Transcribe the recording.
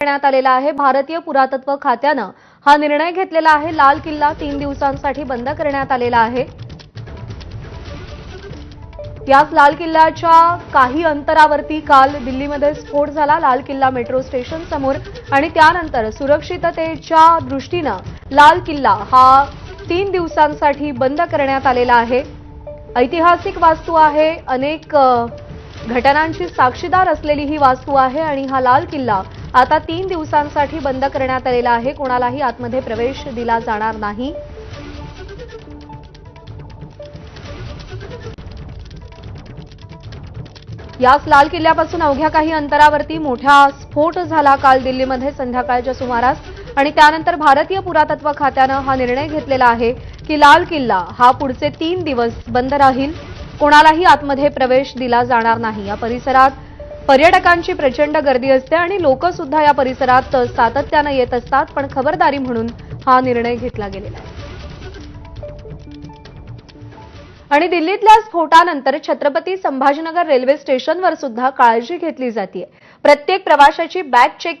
करण्यात आलेला आहे. भारतीय पुरातत्व खात्यानं हा निर्णय घेतलेला आहे. लाल किल्ला तीन दिवसांसाठी बंद करण्यात आलेला आहे. याच लाल किल्ल्याच्या काही अंतरावरती काल दिल्लीमध्ये स्फोट झाला. लाल किल्ला मेट्रो स्टेशन समोर आणि त्यानंतर सुरक्षिततेच्या दृष्टीनं लाल किल्ला हा तीन दिवसांसाठी बंद करण्यात आलेला आहे. ऐतिहासिक वास्तू आहे. अनेक घटनांची साक्षीदार असलेली ही वास्तू आहे आणि हा लाल किल्ला आता तीन दिवसांसाठी बंद करण्यात आलेला आहे. कोणालाही आतमध्ये प्रवेश दिला जाणार नाही. याच लाल किल्ल्यापासून अवघ्या काही अंतरावरती मोठा स्फोट झाला काल दिल्लीमध्ये संध्याकाळच्या सुमारास. आणि त्यानंतर भारतीय पुरातत्व खात्यानं हा निर्णय घेतलेला आहे की लाल किल्ला हा पुढचे तीन दिवस बंद राहील. कोणालाही आतमध्ये प्रवेश दिला जाणार नाही. या परिसरात पर्यटकांची प्रचंड गर्दी असते आणि लोक सुद्धा या परिसरात सातत्यानं येत असतात पण खबरदारी म्हणून हा निर्णय घेतला गेलेला आहे. आणि दिल्लीतल्या स्फोटानंतर छत्रपती संभाजीनगर रेल्वे स्टेशनवर सुद्धा काळजी घेतली जाते प्रत्येक प्रवाशाची बॅग चेक